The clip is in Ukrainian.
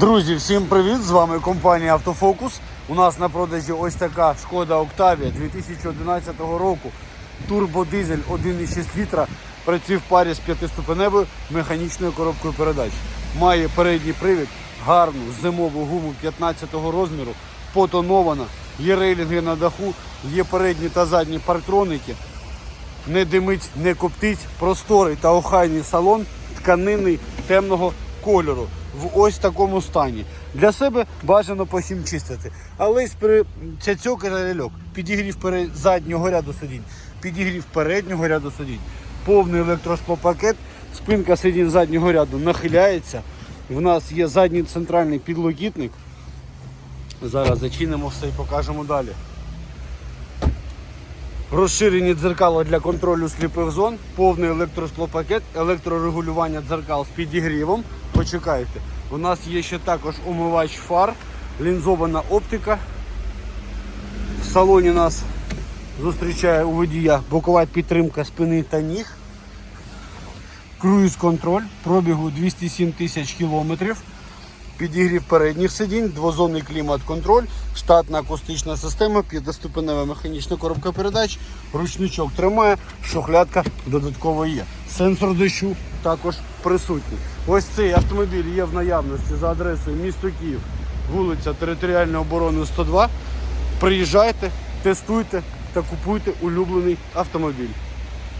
Друзі, всім привіт! З вами компанія Автофокус. У нас на продажі ось така шкода Октавія 2011 року. Турбодизель 1,6 літра. Працює в парі з п'ятиступеневою механічною коробкою передач. Має передній привід, гарну зимову гуму 15-го розміру, потонована, є рейлінги на даху, є передні та задні парктроники не димить, не коптить, просторий та охайний салон тканини темного кольору в ось такому стані. Для себе бажано чистити. Але при цяцьок і ляльок, підігрів заднього ряду сидінь, підігрів переднього ряду сидінь, повний електросклопакет, спинка сидінь заднього ряду нахиляється. В нас є задній центральний підлокітник. Зараз зачинимо все і покажемо далі. Розширені дзеркала для контролю сліпих зон, повний електросклопакет, електрорегулювання дзеркал з підігрівом. Почекайте, у нас є ще також умивач фар, лінзована оптика. В салоні нас зустрічає у водія бокова підтримка спини та ніг. Круїз контроль пробігу 207 тисяч кілометрів. Підігрів передніх сидінь, двозонний клімат-контроль, штатна акустична система, п'ятиступенева механічна коробка передач, ручничок тримає, шухлядка додатково є. Сенсор дощу також присутній. Ось цей автомобіль є в наявності за адресою місто Київ, вулиця Територіальної оборони 102. Приїжджайте, тестуйте та купуйте улюблений автомобіль.